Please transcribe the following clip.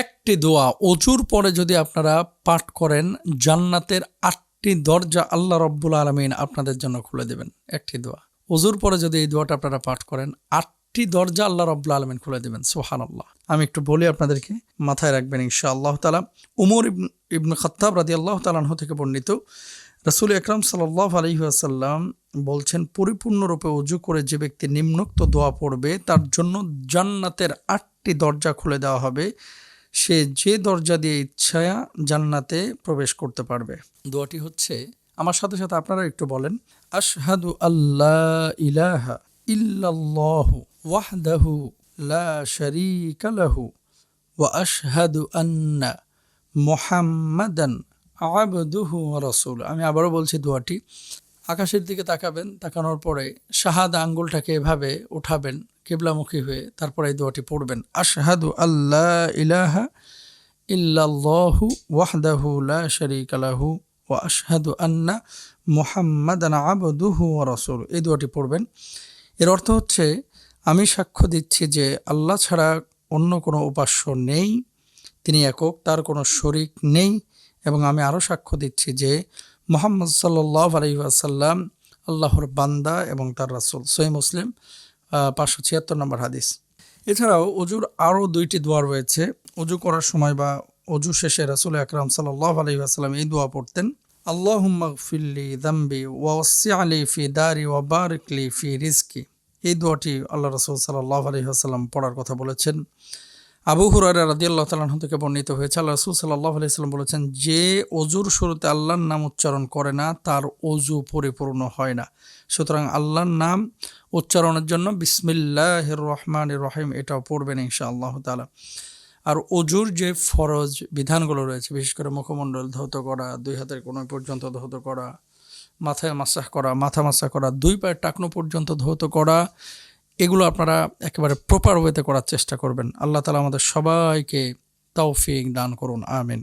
একটি দোয়া অজুর পরে যদি আপনারা পাঠ করেন, জান্নাতের আটটি দরজা আল্লাহ রব্বুল আলমিন আপনাদের জন্য খুলে দেবেন, একটি দোয়া। অজুর পরে যদি এই দোয়াটা আপনারা পাঠ করেন, আটটি দরজা আল্লাহ রব্বুল আলমিন খুলে দেবেন সোহান আল্লাহ আমি একটু বলি আপনাদেরকে, মাথায় রাখবেন ইনশা আল্লাহ তালা উমর ইবন ইবন খত্তাব রাদি আল্লাহ তালাহ থেকে বর্ণিত রসুল আকরাম সাল্লাহ আলহিহাসাল্লাম বলছেন, পরিপূর্ণরূপে অজু করে যে ব্যক্তি নিম্নোক্ত দোয়া পড়বে, তার জন্য জান্নাতের আটটি দরজা খুলে দেওয়া হবে। সে যে দরজা দিয়ে ইচ্ছা জান্নাতে প্রবেশ করতে পারবে। দোয়াটি হচ্ছে, আমার সাথে সাথে আপনারা একটু বলেন, আশহাদু আল্লাহ ইলাহা ইল্লাল্লাহু ওয়াহদাহু লা শারীকা লাহু ওয়া আশহাদু আন্না মুহাম্মাদান আবদুহু রাসূল আমি আবারও বলছি দোয়াটি। আকাশের দিকে তাকাবেন, তাকানোর পরে শাহাদা আঙ্গুলটাকে এভাবে উঠাবেন কেবলামুখী হয়ে তারপরে এই দোয়াটি পড়বেন। আশহাদু আল্লাহ ইলাহা ইল্লাল্লাহু ওয়াহদাহু লা শারীকা লাহু ওয়া আশহাদু আন্না মুহাম্মাদান আবদুহু ওয়া রাসূল এই দোয়াটি পড়বেন। এর অর্থ হচ্ছে, আমি সাক্ষ্য দিচ্ছি যে আল্লাহ ছাড়া অন্য কোনো উপাস্য নেই, তিনি একক, তার কোনো শরিক নেই, এবং আমি আরও সাক্ষ্য দিচ্ছি যে মোহাম্মদ সাল্লাহ আলহিহাসাল্লাম আল্লাহর বান্দা এবং তার রাসুল। সই মুসলিম পাঁচশো ছিয়াত্তর নম্বর হাদিস। এছাড়াও অজুর আরও দুইটি দোয়া রয়েছে। অজু করার সময় বা অজু শেষে রাসুল আকরাম সাল্লাহ আলহিহাসাল্লাম এই দোয়া পড়তেন আল্লাহ ফিল্লি দাম্বি ওয়াসি আলি ফি দারি ওয়া বারিকলি ফি রিস্কি এই দোয়াটি আল্লাহ রসুল সাল্লাহ আলহিহাসাল্লাম পড়ার কথা বলেছেন। আবু হুরারা রাদিয়াল্লাহ তালাহ থেকে বর্ণিত হয়েছে, আল্লাহ রসুল সাল্লাহ আলাইসাল্লাম বলেছেন, যে অজুর শুরুতে আল্লাহর নাম উচ্চারণ করে না, তার অজু পরিপূর্ণ হয় না। সুতরাং আল্লাহর নাম উচ্চারণের জন্য বিসমিল্লাহ রহমান রহিম এটাও পড়বেন ইনশা আল্লাহ তালা আর অজুর যে ফরজ বিধানগুলো রয়েছে, বিশেষ করে মুখমণ্ডল ধৌত করা, দুই হাতের কোনো পর্যন্ত ধৌত করা, মাথায় মাসাহ করা, মাথা মাসাহ করা, দুই পায়ের টাকনো পর্যন্ত ধৌত করা এগুলো আপনারা একেবারে প্রপার ওয়েতে করার চেষ্টা করবেন। আল্লাহ তালা আমাদের সবাইকে তৌফিক দান করুন, আমিন।